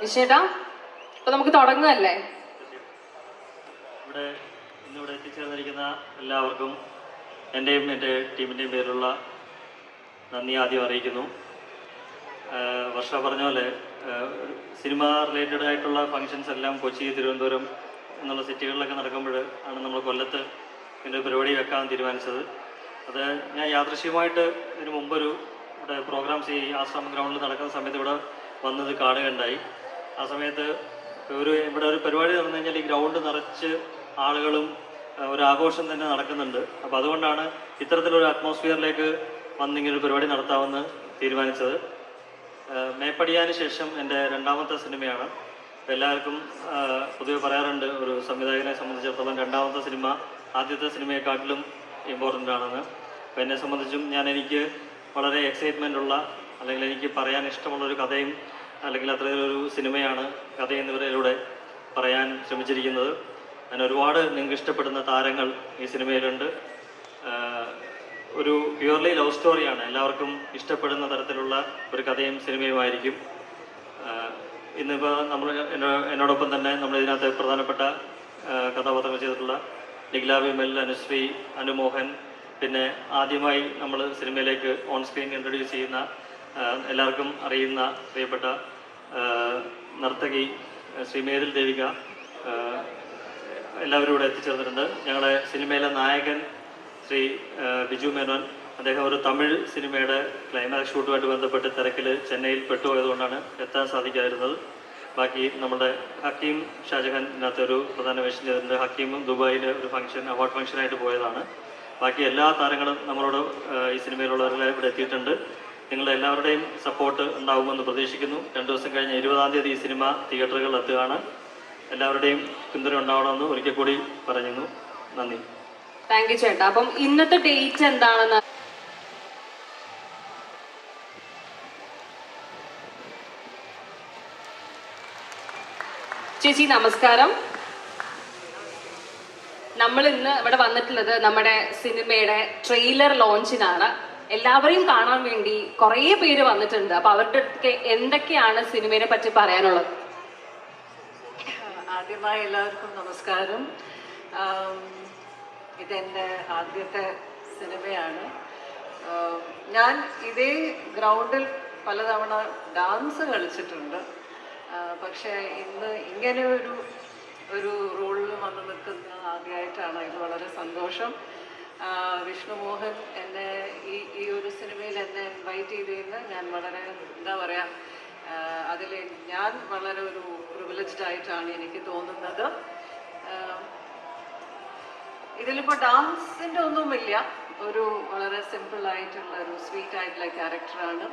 വിഷേട്ടാ അപ്പൊ നമുക്ക് തുടങ്ങുകയല്ലേ? ഇവിടെ എത്തിച്ചേർന്നിരിക്കുന്ന എല്ലാവർക്കും എന്റെയും എന്റെ ടീമിന്റെയും പേരിലുള്ള നന്ദി ആദ്യം അറിയിക്കുന്നു. വർഷ പറഞ്ഞ പോലെ സിനിമ റിലേറ്റഡ് ആയിട്ടുള്ള ഫങ്ഷൻസ് എല്ലാം കൊച്ചി തിരുവനന്തപുരം എന്നുള്ള സിറ്റികളിലൊക്കെ നടക്കുമ്പോൾ ആണ് നമ്മൾ കൊല്ലത്ത് ഇതിന്റെ പരിപാടി വെക്കാൻ തീരുമാനിച്ചത്. അത് ഞാൻ യാദൃശ്യമായിട്ട് ഇതിനു മുമ്പൊരു ഇവിടെ പ്രോഗ്രാംസ് ഈ ആശ്രമ ഗ്രൗണ്ടിൽ നടക്കുന്ന സമയത്ത് ഇവിടെ വന്നത് കാണുകയുണ്ടായി ആ സമയത്ത് ഒരു ഇവിടെ ഒരു പരിപാടി നടന്നു കഴിഞ്ഞാൽ ഈ ഗ്രൗണ്ട് നിറച്ച് ആളുകളും ഒരു ആഘോഷം തന്നെ നടക്കുന്നുണ്ട്. അപ്പോൾ അതുകൊണ്ടാണ് ഇത്തരത്തിലൊരു അറ്റ്മോസ്ഫിയറിലേക്ക് വന്നിങ്ങനെ ഒരു പരിപാടി നടത്താമെന്ന് തീരുമാനിച്ചത്. മേപ്പടിയാന് ശേഷം എന്റെ രണ്ടാമത്തെ സിനിമയാണ്. എല്ലാവർക്കും പൊതുവെ പറയാറുണ്ട് ഒരു സംവിധായകനെ സംബന്ധിച്ചിടത്തോളം രണ്ടാമത്തെ സിനിമ ആദ്യത്തെ സിനിമയെക്കാട്ടിലും ഇമ്പോർട്ടന്റ് ആണെന്ന്. അപ്പോൾ എന്നെ സംബന്ധിച്ചും ഞാൻ എനിക്ക് വളരെ എക്സൈറ്റ്മെന്റ് ഉള്ള അല്ലെങ്കിൽ എനിക്ക് പറയാൻ ഇഷ്ടമുള്ളൊരു കഥയും അല്ലെങ്കിൽ അത്തരത്തിലൊരു സിനിമയാണ് കഥ എന്നിവരിലൂടെ പറയാൻ ശ്രമിച്ചിരിക്കുന്നത്. അങ്ങനെ ഒരുപാട് നിങ്ങൾക്ക് ഇഷ്ടപ്പെടുന്ന താരങ്ങൾ ഈ സിനിമയിലുണ്ട്. ഒരു പ്യുവർലി ലവ് സ്റ്റോറിയാണ് എല്ലാവർക്കും ഇഷ്ടപ്പെടുന്ന തരത്തിലുള്ള ഒരു കഥയും സിനിമയുമായിരിക്കും ഇന്നിപ്പോൾ നമ്മൾ എന്നോടൊപ്പം തന്നെ നമ്മൾ ഇതിനകത്ത് പ്രധാനപ്പെട്ട കഥാപാത്രങ്ങൾ ചെയ്തിട്ടുള്ള നിഖില വിമൽ അനുശ്രീ അനുമോഹൻ പിന്നെ ആദ്യമായി നമ്മൾ സിനിമയിലേക്ക് ഓൺ സ്ക്രീൻ ഇൻട്രൊഡ്യൂസ് ചെയ്യുന്ന എല്ലാവർക്കും അറിയുന്ന പ്രിയപ്പെട്ട നർത്തകി ശ്രീ മേതിൽ ദേവിക എല്ലാവരും ഇവിടെ എത്തിച്ചേർന്നിട്ടുണ്ട്. ഞങ്ങളുടെ സിനിമയിലെ നായകൻ ശ്രീ ബിജു മേനോൻ അദ്ദേഹം ഒരു തമിഴ് സിനിമയുടെ ക്ലൈമാക്സ് ഷൂട്ടുമായിട്ട് ബന്ധപ്പെട്ട് തിരക്കിൽ ചെന്നൈയിൽ പെട്ടുപോയതുകൊണ്ടാണ് എത്താൻ സാധിക്കാതിരുന്നത്. ബാക്കി നമ്മുടെ ഹക്കീം ഷാജഹാൻ ഇതിനകത്ത് ഒരു പ്രധാന വേഷം ചെയ്തിട്ടുണ്ട്. ഹക്കീമും ദുബായിൽ ഒരു ഫംഗ്ഷൻ അവാർഡ് ഫംഗ്ഷനായിട്ട് പോയതാണ്. ബാക്കി എല്ലാ താരങ്ങളും നമ്മളോട് ഈ സിനിമയിലുള്ളവരെല്ലാം ഇവിടെ എത്തിയിട്ടുണ്ട്. നിങ്ങളുടെ എല്ലാവരുടെയും സപ്പോർട്ട് ഉണ്ടാകുമെന്ന് പ്രതീക്ഷിക്കുന്നു. രണ്ടു ദിവസം കഴിഞ്ഞ് ഇരുപതാം തീയതി ഈ സിനിമ തിയേറ്ററുകളിൽ എത്തുകയാണ്. എല്ലാവരുടെയും പിന്തുണ ഉണ്ടാവണമെന്ന് ഒരിക്കൽ കൂടി പറയുന്നു നന്ദി. താങ്ക് യു ചേട്ടാ. അപ്പം ഇന്നത്തെ ഡേറ്റ് എന്താണെന്ന് ചേച്ചി നമസ്കാരം. നമ്മൾ ഇന്ന് ഇവിടെ വന്നിട്ടുള്ളത് നമ്മുടെ സിനിമയുടെ ട്രെയിലർ ലോഞ്ചിനാണ് എല്ലാവരെയും കാണാൻ വേണ്ടി കുറേ പേര് വന്നിട്ടുണ്ട്. അപ്പൊ അവരുടെ അടുത്തൊക്കെ എന്തൊക്കെയാണ് സിനിമയെ പറ്റി പറയാനുള്ളത്? ആദ്യമായി എല്ലാവർക്കും നമസ്കാരം. ഇതെന്റെ ആദ്യത്തെ സിനിമയാണ്. ഞാൻ ഇതേ ഗ്രൗണ്ടിൽ പലതവണ ഡാൻസ് കളിച്ചിട്ടുണ്ട്. പക്ഷെ ഇന്ന് ഇങ്ങനെ ഒരു ഒരു റോളിൽ വന്ന് നിൽക്കുന്ന ആദ്യമായിട്ടാണ് ഇത് വളരെ സന്തോഷം. വിഷ്ണുമോഹൻ എന്നെ ഇൻവൈറ്റ് ചെയ്തതിന് ഞാൻ വളരെ എന്താ പറയുക അതിൽ ഞാൻ വളരെ ഒരു പ്രിവിലേജ്ഡ് ആയിട്ടാണ് എനിക്ക് തോന്നുന്നത്. ഇതിലിപ്പോൾ ഡാൻസിന്റെ ഒന്നുമില്ല. ഒരു വളരെ സിമ്പിളായിട്ടുള്ള ഒരു സ്വീറ്റ് ആയിട്ടുള്ള ക്യാരക്ടറാണ്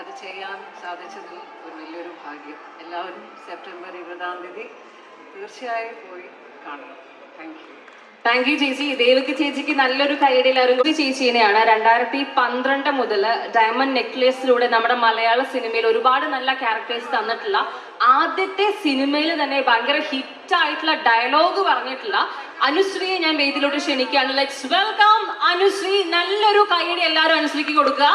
അത് ചെയ്യാൻ സാധിച്ചതിൽ ഒരു വലിയൊരു ഭാഗ്യം. എല്ലാവരും സെപ്റ്റംബർ ഇരുപതാം തീയതി തീർച്ചയായും പോയി കാണണം. താങ്ക് യു താങ്ക് യു ചേച്ചി. ദേവകി ചേച്ചിക്ക് നല്ലൊരു കൈയടിയിൽ അറിവ് ചേച്ചീനെയാണ് രണ്ടായിരത്തി പന്ത്രണ്ട് മുതൽ ഡയമണ്ട് നെക്ലേസിലൂടെ നമ്മുടെ മലയാള സിനിമയിൽ ഒരുപാട് നല്ല ക്യാരക്ടേഴ്സ് തന്നിട്ടുള്ള ആദ്യത്തെ സിനിമയിൽ തന്നെ ഭയങ്കര ഹിറ്റ് ആയിട്ടുള്ള ഡയലോഗ് പറഞ്ഞിട്ടുള്ള അനുശ്രീയെ ഞാൻ വേദിയിലോട്ട് ക്ഷണിക്കുകയാണ്. Let's welcome Anusree. നല്ലൊരു കൈയടി എല്ലാവരും അനുശ്രീക്ക് കൊടുക്കുക.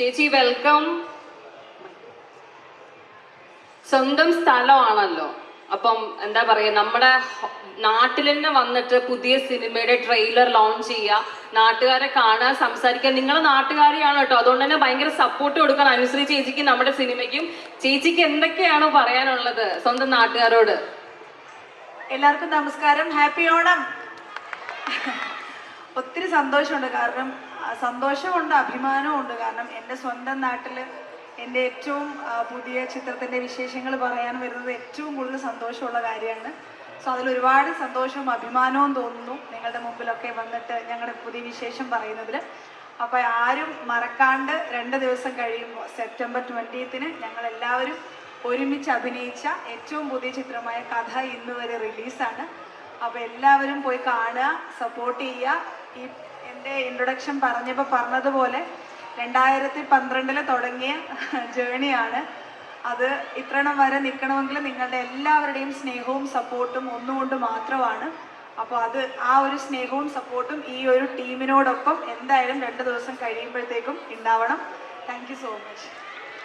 ചേച്ചി വെൽക്കം സ്വന്തം സ്ഥലമാണല്ലോ. അപ്പം എന്താ പറയാ നമ്മുടെ നാട്ടിൽ തന്നെ വന്നിട്ട് പുതിയ സിനിമയുടെ ട്രെയിലർ ലോഞ്ച് ചെയ്യുക നാട്ടുകാരെ കാണാൻ സംസാരിക്കുക. നിങ്ങളെ നാട്ടുകാരെയാണ് കേട്ടോ. അതുകൊണ്ട് തന്നെ ഭയങ്കര സപ്പോർട്ട് കൊടുക്കാൻ അനുശ്രീ ചേച്ചിക്ക് നമ്മുടെ സിനിമയ്ക്കും. ചേച്ചിക്ക് എന്തൊക്കെയാണ് പറയാനുള്ളത് സ്വന്തം നാട്ടുകാരോട്? എല്ലാവർക്കും നമസ്കാരം. ഹാപ്പി ഓണം. ഒത്തിരി സന്തോഷമുണ്ട്. കാരണം സന്തോഷമുണ്ട് അഭിമാനമുണ്ട് കാരണം എന്റെ സ്വന്തം നാട്ടിൽ എന്റെ ഏറ്റവും പുതിയ ചിത്രത്തിന്റെ വിശേഷങ്ങൾ പറയാൻ വരുന്നത് ഏറ്റവും കൂടുതൽ സന്തോഷമുള്ള കാര്യമാണ്. സോ അതിൽ ഒരുപാട് സന്തോഷവും അഭിമാനവും തോന്നുന്നു. നിങ്ങളുടെ മുമ്പിലൊക്കെ വന്നിട്ട് ഞങ്ങളുടെ പുതിയ വിശേഷം പറയുന്നതിൽ. അപ്പോൾ ആരും മറക്കാണ്ട് രണ്ട് ദിവസം കഴിയുമ്പോൾ സെപ്റ്റംബർ ട്വന്റീത്തിന് ഞങ്ങൾ എല്ലാവരും ഒരുമിച്ച് അഭിനയിച്ച ഏറ്റവും പുതിയ ചിത്രമായ കഥ ഇന്ന് വരെ റിലീസാണ്. അപ്പോൾ എല്ലാവരും പോയി കാണുക സപ്പോർട്ട് ചെയ്യുക. ഈ എന്റെ ഇൻട്രൊഡക്ഷൻ പറഞ്ഞപ്പോൾ പറഞ്ഞതുപോലെ രണ്ടായിരത്തി പന്ത്രണ്ടിൽ തുടങ്ങിയ ജേണിയാണ്. അത് ഇത്രണം വരെ നിൽക്കണമെങ്കിൽ നിങ്ങളുടെ എല്ലാവരുടെയും സ്നേഹവും സപ്പോർട്ടും ഒന്നുകൊണ്ട് മാത്രമാണ്. അപ്പോൾ അത് ആ ഒരു സ്നേഹവും സപ്പോർട്ടും ഈ ഒരു ടീമിനോടൊപ്പം എന്തായാലും രണ്ട് ദിവസം കഴിയുമ്പോഴത്തേക്കും ഉണ്ടാവണം thank so much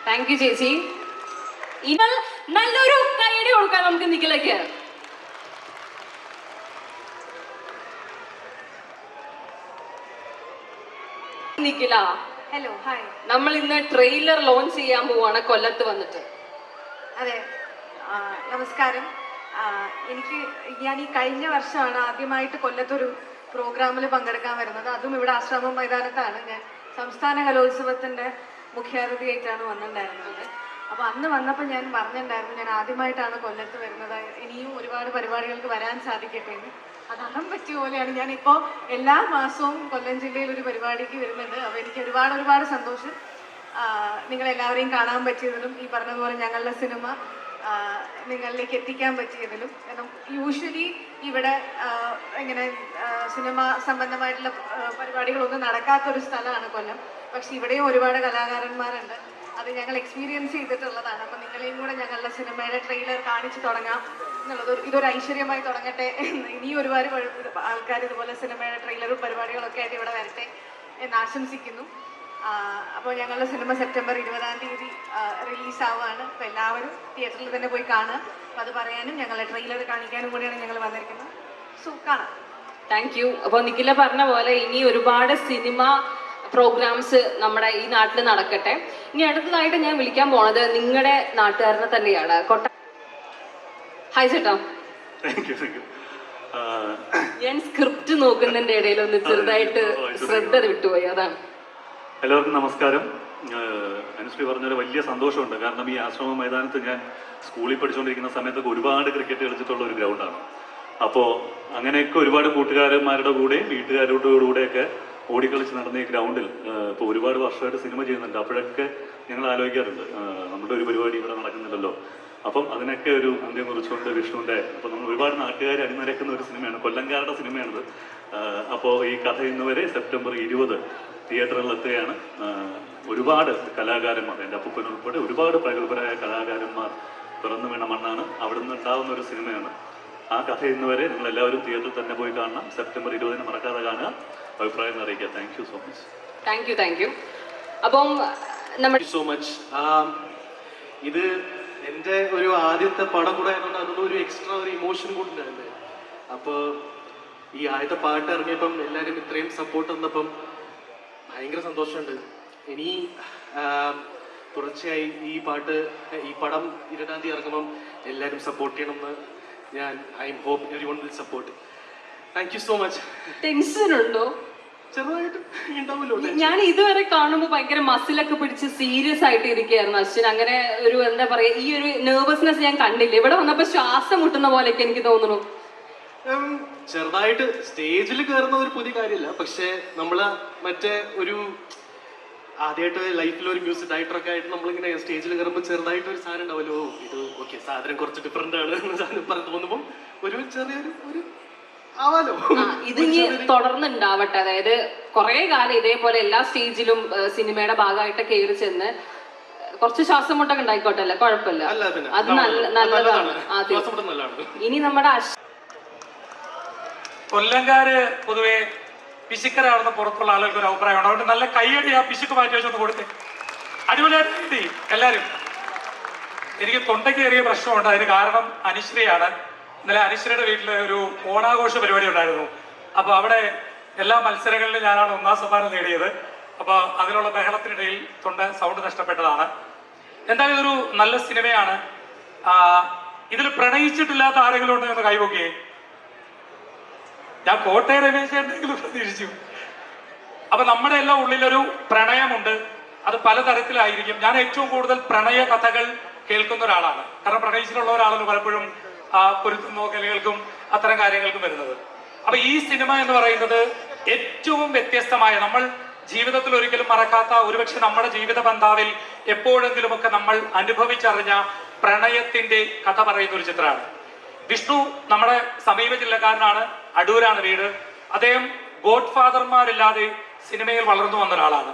thank you ചേച്ചി. നല്ലൊരു കൈയടി കൊടുക്കാം നമുക്ക് നിഖിലേക്ക് നിഖില. ഹലോ ഹായ് നമ്മൾ ഇന്ന് ട്രെയിലർ ലോഞ്ച് ചെയ്യാൻ പോവാണ് കൊല്ലത്ത് വന്നിട്ട്. അതെ. നമസ്കാരം. എനിക്ക് ഞാൻ ഈ കഴിഞ്ഞ വർഷമാണ് ആദ്യമായിട്ട് കൊല്ലത്തൊരു പ്രോഗ്രാമിൽ പങ്കെടുക്കാൻ വരുന്നത്. അതും ഇവിടെ ആശ്രമം മൈതാനത്താണ്. ഞാൻ സംസ്ഥാന കലോത്സവത്തിന്റെ മുഖ്യാതിഥിയായിട്ടാണ് വന്നിട്ടുണ്ടായിരുന്നത്. അപ്പൊ അന്ന് വന്നപ്പോൾ ഞാൻ പറഞ്ഞിട്ടുണ്ടായിരുന്നു ഞാൻ ആദ്യമായിട്ടാണ് കൊല്ലത്ത് വരുന്നത്. ഇനിയും ഒരുപാട് പരിപാടികൾക്ക് വരാൻ സാധിക്കട്ടെ. എന്ന് അത് അഹം പറ്റിയ പോലെയാണ്. ഞാൻ ഇപ്പോൾ എല്ലാ മാസവും കൊല്ലം ജില്ലയിൽ ഒരു പരിപാടിക്ക് വരുന്നുണ്ട്. അപ്പോൾ എനിക്ക് ഒരുപാട് ഒരുപാട് സന്തോഷം. നിങ്ങൾ എല്ലാവരെയും കാണാൻ പറ്റിയതിലും ഈ പറഞ്ഞതുപോലെ ഞങ്ങളുടെ സിനിമ നിങ്ങളിലേക്ക് എത്തിക്കാൻ പറ്റിയതിലും യൂഷ്വലി ഇവിടെ ഇങ്ങനെ സിനിമ സംബന്ധമായിട്ടുള്ള പരിപാടികളൊന്നും നടക്കാത്തൊരു സ്ഥലമാണ് കൊല്ലം. പക്ഷെ ഇവിടെയും ഒരുപാട് കലാകാരന്മാരുണ്ട്. അത് ഞങ്ങൾ എക്സ്പീരിയൻസ് ചെയ്തിട്ടുള്ളതാണ്. അപ്പം നിങ്ങളെയും കൂടെ ഞങ്ങളുടെ സിനിമയുടെ ട്രെയിലർ കാണിച്ചു തുടങ്ങാം എന്നുള്ളത് ഇതൊരു ഐശ്വര്യമായി തുടങ്ങട്ടെ ഇനിയും ഒരുപാട് ആൾക്കാർ ഇതുപോലെ സിനിമയുടെ ട്രെയിലറും പരിപാടികളൊക്കെ ആയിട്ട് ഇവിടെ വരട്ടെ എന്ന് ആശംസിക്കുന്നു. അപ്പോൾ ഞങ്ങളുടെ സിനിമ സെപ്റ്റംബർ ഇരുപതാം തീയതി റിലീസ് ആവുകയാണ്. അപ്പോൾ എല്ലാവരും തിയേറ്ററിൽ തന്നെ പോയി കാണുക. അപ്പോൾ അത് പറയാനും ഞങ്ങളുടെ ട്രെയിലർ കാണിക്കാനും കൂടിയാണ് ഞങ്ങൾ വന്നിരിക്കുന്നത്. സോ കാണാം. താങ്ക് യു അപ്പോൾ നിഖില പറഞ്ഞ പോലെ ഇനി ഒരുപാട് സിനിമ പ്രോഗ്രാംസ് നമ്മുടെ ഈ നാട്ടിൽ നടക്കട്ടെ. ഇനി അടുത്തതായിട്ട് ഞാൻ വിളിക്കാൻ പോണത് നിങ്ങളുടെ നാട്ടുകാരനെ തന്നെയാണ്. കൊട്ട ഹായ് ചേട്ടാ. ഞാൻ സ്ക്രിപ്റ്റ് നോക്കുന്നതിന്റെ ഇടയിൽ ഒന്ന് ചെറുതായിട്ട് ശ്രദ്ധ വിട്ടുപോയി അതാണ്. എല്ലാവർക്കും നമസ്കാരം. അനുശ്രീ പറഞ്ഞൊരു വലിയ സന്തോഷമുണ്ട്. കാരണം ഈ ആശ്രമ മൈതാനത്ത് ഞാൻ സ്കൂളിൽ പഠിച്ചുകൊണ്ടിരിക്കുന്ന സമയത്തൊക്കെ ഒരുപാട് ക്രിക്കറ്റ് കളിച്ചിട്ടുള്ള ഒരു ഗ്രൗണ്ടാണ് അപ്പോൾ അങ്ങനെയൊക്കെ ഒരുപാട് കൂട്ടുകാരന്മാരുടെ കൂടെയും വീട്ടുകാരുടെ കൂടെയൊക്കെ ഓടിക്കളിച്ച് നടന്ന ഈ ഗ്രൗണ്ടിൽ ഇപ്പോൾ ഒരുപാട് വർഷമായിട്ട് സിനിമ ചെയ്യുന്നുണ്ട്. അപ്പോഴൊക്കെ ഞങ്ങൾ ആലോചിക്കാറുണ്ട് നമ്മുടെ ഒരു പരിപാടി ഇവിടെ നടക്കുന്നില്ലല്ലോ. അപ്പം അതിനൊക്കെ ഒരു അന്ത്യം കുറിച്ചുകൊണ്ട് വിഷ്ണുവിന്റെ അപ്പോൾ നമ്മൾ ഒരുപാട് നാട്ടുകാർ അണിനിരക്കുന്ന ഒരു സിനിമയാണ് കൊല്ലംകാരുടെ സിനിമയാണിത്. അപ്പോൾ ഈ കഥ ഇന്നുവരെ സെപ്റ്റംബർ ഇരുപത് തിയേറ്ററിൽ എത്തുകയാണ്. ഒരുപാട് കലാകാരന്മാർ എന്റെ അപ്പൂപ്പൻ ഉൾപ്പെടെ ഒരുപാട് പ്രഗത്ഭരായ കലാകാരന്മാർ പിറന്നു വീണ മണ്ണാണ്. അവിടെ നിന്ന് ഉണ്ടാവുന്ന ഒരു സിനിമയാണ് ആ കഥ ഇന്നുവരെ നിങ്ങൾ എല്ലാവരും തിയേറ്ററിൽ തന്നെ പോയി കാണണം. സെപ്റ്റംബർ ഇരുപതിന് മറക്കാതെ കാണുക. അഭിപ്രായം അറിയിക്കുക. Thank you so much thank you thank you അപ്പം നമ്മൾ സോ മച്ച് ഇത് എന്റെ ഒരു ആദ്യത്തെ പടം കൂടെ ആയതുകൊണ്ട് അതിനുള്ള ഒരു എക്സ്ട്രാ ഒരു ഇമോഷൻ കൂടി ഉണ്ടായിരുന്നു. അപ്പോൾ ഈ ആദ്യത്തെ പാട്ട് ഇറങ്ങിയപ്പം എല്ലാവരും ഇത്രയും സപ്പോർട്ട് തന്നപ്പം ഭയങ്കര സന്തോഷമുണ്ട്. ഇനി ആം, തുടർച്ചയായി ഈ പാട്ട് ഈ പടം ഇരുപതാം തീയതി ഇറങ്ങുമ്പം എല്ലാവരും സപ്പോർട്ട് ചെയ്യണമെന്ന് ഞാൻ I hope everyone will support thank you so much tension ഉണ്ടോ? ചെറുതായിട്ട് ഉണ്ടാവുമല്ലോ. ഞാൻ ഇതുവരെ കാണുമ്പോൾ ഭയങ്കര മസിലൊക്കെ പിടിച്ച് സീരിയസ് ആയിട്ട് ഇരിക്കുകയായിരുന്നു അശ്വിൻ. അങ്ങനെ ഒരു എന്താ പറയാ ഈ ഒരു നെർവസ്നെസ് ഞാൻ കണ്ടില്ല. ഇവിടെ വന്നപ്പോ ശ്വാസം മുട്ടുന്ന പോലെയൊക്കെ എനിക്ക് തോന്നുന്നു. ചെറുതായിട്ട് സ്റ്റേജിൽ കയറുന്ന ഒരു പുതിയ കാര്യമില്ല പക്ഷെ നമ്മൾ മറ്റേ ഒരു ആദ്യമായിട്ട് ലൈഫിൽ ഒരു മ്യൂസിക് ഡയറക്ടർ ഒക്കെ ആയിട്ട് നമ്മളിങ്ങനെ സ്റ്റേജിൽ കയറുമ്പോൾ ചെറുതായിട്ട് ഒരു സാധനം ഉണ്ടാവുമല്ലോ ഇത് ഓക്കെ സാധനം കുറച്ച് ഡിഫറെന്റ് ആണ് എന്ന് പറഞ്ഞ് തോന്നുമ്പോൾ ഒരു ചെറിയൊരു ഒരു ആവാലോ? ഇത് ഇനി തുടർന്നുണ്ടാവട്ടെ. അതായത് കുറെ കാലം ഇതേപോലെ എല്ലാ സ്റ്റേജിലും സിനിമയുടെ ഭാഗമായിട്ട് കയറി ചെന്ന് കുറച്ച് ശ്വാസം മുട്ടൊക്കെ ഉണ്ടായിക്കോട്ടെ അല്ലേ? കുഴപ്പമില്ല. അത് നല്ല നല്ലതാണ്. ഇനി നമ്മുടെ കൊല്ലംകാര് പൊതുവെ പിശുക്കരാണെന്ന് പുറത്തുള്ള ആളുകൾക്ക് ഒരു അഭിപ്രായമാണ് അതുകൊണ്ട് നല്ല കൈയടി ആ പിശുക്ക് മാറ്റി വെച്ചൊന്ന് കൊടുത്ത്. അടിപൊളിയായിട്ട് കിട്ടി എല്ലാവരും എനിക്ക് തൊണ്ടയ്ക്ക് ചെറിയ പ്രശ്നമുണ്ട്. അതിന് കാരണം അനുശ്രീയാണ്. ഇന്നലെ അനുശ്രീയുടെ വീട്ടിൽ ഒരു ഓണാഘോഷ പരിപാടി ഉണ്ടായിരുന്നു. അപ്പൊ അവിടെ എല്ലാ മത്സരങ്ങളിലും ഞാനാണ് ഒന്നാം സമ്മാനം നേടിയത്. അപ്പൊ അതിനുള്ള ബഹളത്തിനിടയിൽ തൊണ്ട സൗണ്ട് നഷ്ടപ്പെട്ടതാണ്. എന്തായാലും ഇതൊരു നല്ല സിനിമയാണ്. ഇതിൽ പ്രണയിച്ചിട്ടില്ലാത്ത ആരെങ്കിലും ഉണ്ടോ എന്ന് കൈവക്കുകയും ഞാൻ കോട്ടയ രമേശേണ്ടെങ്കിലും പ്രതീക്ഷിച്ചു. അപ്പൊ നമ്മുടെ എല്ലാം ഉള്ളിലൊരു പ്രണയമുണ്ട്. അത് പലതരത്തിലായിരിക്കും. ഞാൻ ഏറ്റവും കൂടുതൽ പ്രണയ കഥകൾ കേൾക്കുന്ന ഒരാളാണ്. കാരണം പ്രണയിച്ചിട്ടുള്ള ഒരാളാണ് പലപ്പോഴും പൊരുത്തം നോക്കലുകൾക്കും അത്തരം കാര്യങ്ങൾക്കും വരുന്നത്. അപ്പൊ ഈ സിനിമ എന്ന് പറയുന്നത് ഏറ്റവും വ്യത്യസ്തമായ നമ്മൾ ജീവിതത്തിൽ ഒരിക്കലും മറക്കാത്ത ഒരുപക്ഷെ നമ്മുടെ ജീവിത ബന്ധാവിൽ എപ്പോഴെങ്കിലുമൊക്കെ നമ്മൾ അനുഭവിച്ചറിഞ്ഞ പ്രണയത്തിന്റെ കഥ പറയുന്ന ഒരു ചിത്രമാണ്. വിഷ്ണു നമ്മുടെ സമീപ ജില്ലക്കാരനാണ് അടൂരാണ് വീട്. അദ്ദേഹം ഗോഡ് ഫാദർമാരില്ലാതെ സിനിമയിൽ വളർന്നു വന്ന ഒരാളാണ്.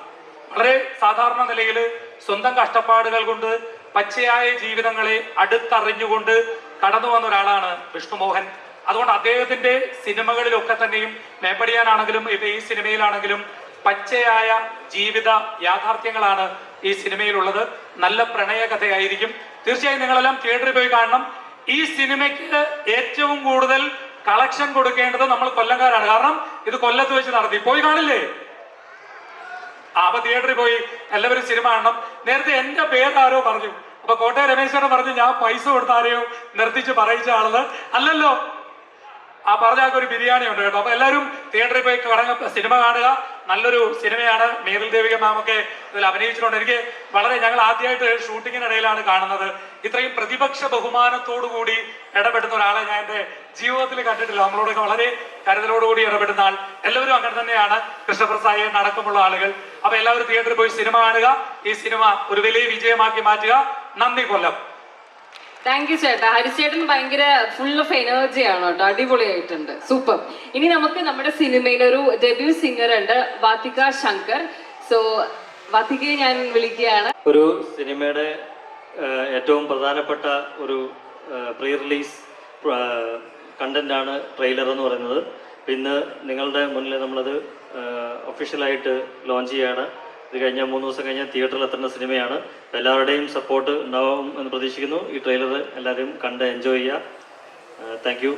വളരെ സാധാരണ നിലയിൽ സ്വന്തം കഷ്ടപ്പാടുകൾ കൊണ്ട് പച്ചയായ ജീവിതങ്ങളെ അടുത്തറിഞ്ഞുകൊണ്ട് കടന്നു വന്ന ഒരാളാണ് വിഷ്ണുമോഹൻ. അതുകൊണ്ട് അദ്ദേഹത്തിന്റെ സിനിമകളിലൊക്കെ തന്നെയും മേപ്പടിയാനാണെങ്കിലും ഇപ്പൊ ഈ സിനിമയിലാണെങ്കിലും പച്ചയായ ജീവിത യാഥാർത്ഥ്യങ്ങളാണ് ഈ സിനിമയിലുള്ളത്. നല്ല പ്രണയ കഥയായിരിക്കും തീർച്ചയായും നിങ്ങളെല്ലാം തിയേറ്ററിൽ പോയി കാണണം. ഈ സിനിമയ്ക്ക് ഏറ്റവും കൂടുതൽ കളക്ഷൻ കൊടുക്കേണ്ടത് നമ്മൾ കൊല്ലംകാരാണ്. കാരണം ഇത് കൊല്ലത്ത് വെച്ച് നടത്തി. പോയി കാണില്ലേ? അപ്പൊ തിയേറ്ററിൽ പോയി എല്ലാവരും സിനിമ കാണണം. നേരത്തെ എന്റെ പേര് ആരോ പറഞ്ഞു. അപ്പൊ കോട്ടയ രമേശ്വരൻ പറഞ്ഞു ഞാൻ പൈസ കൊടുത്ത ആരെയോ നിർത്തിച്ച് പറയിച്ച ആളെന്ന്. അല്ലല്ലോ. ആ പറഞ്ഞ ഒരു ബിരിയാണി ഉണ്ട് കേട്ടോ. അപ്പൊ എല്ലാവരും തിയേറ്ററിൽ പോയി കടങ്ങ സിനിമ കാണുക. നല്ലൊരു സിനിമയാണ് മേതിൽ ദേവിക മാമൊക്കെ ഇതിൽ അഭിനയിച്ചിട്ടുണ്ട്. എനിക്ക് വളരെ ഞങ്ങൾ ആദ്യമായിട്ട് ഷൂട്ടിങ്ങിനിടയിലാണ് കാണുന്നത്. ഇത്രയും പ്രതിപക്ഷ ബഹുമാനത്തോടു കൂടി ഇടപെടുന്ന ഒരാളെ ഞാൻ എന്റെ ജീവിതത്തിൽ കണ്ടിട്ടില്ല. നമ്മളോടൊക്കെ വളരെ കരുതലോടുകൂടി ഇടപെടുന്ന ആൾ. എല്ലാവരും അങ്ങനെ തന്നെയാണ്. കൃഷ്ണപ്രസായി അടക്കമുള്ള ആളുകൾ. അപ്പൊ എല്ലാവരും തിയേറ്ററിൽ പോയി സിനിമ കാണുക. ഈ സിനിമ ഒരു വലിയ വിജയമാക്കി മാറ്റുക. നന്ദി കൊല്ലം. താങ്ക് യു ചേട്ടാ. ഹരിച്ചേട്ടൻ ഭയങ്കര ഫുൾ ഓഫ് എനർജി ആണ് കേട്ടോ. അടിപൊളിയായിട്ടുണ്ട്. സൂപ്പർ ഇനി നമുക്ക് നമ്മുടെ സിനിമയിൽ ഒരു ഡെബ്യൂ സിംഗർ ഉണ്ട് വാത്തിക ശങ്കർ. സോ വാത്തികയെ ഞാൻ വിളിക്കുകയാണ്. ഒരു സിനിമയുടെ ഏറ്റവും പ്രധാനപ്പെട്ട ഒരു പ്രീ റിലീസ് കണ്ടന്റ് ആണ് ട്രെയിലർ എന്ന് പറയുന്നത്. ഇന്ന് നിങ്ങളുടെ മുന്നിൽ നമ്മളത് ഒഫീഷ്യലായിട്ട് ലോഞ്ച് ചെയ്യാണ്. ഇത് കഴിഞ്ഞ മൂന്ന് ദിവസം കഴിഞ്ഞ തിയേറ്ററിൽ എത്തുന്ന സിനിമയാണ്. എല്ലാവരുടെയും സപ്പോർട്ട് ഉണ്ടാവും എന്ന് പ്രതീക്ഷിക്കുന്നു. ഈ ട്രെയിലർ എല്ലാവരും കണ്ട് എൻജോയ് ചെയ്യുക. Thank you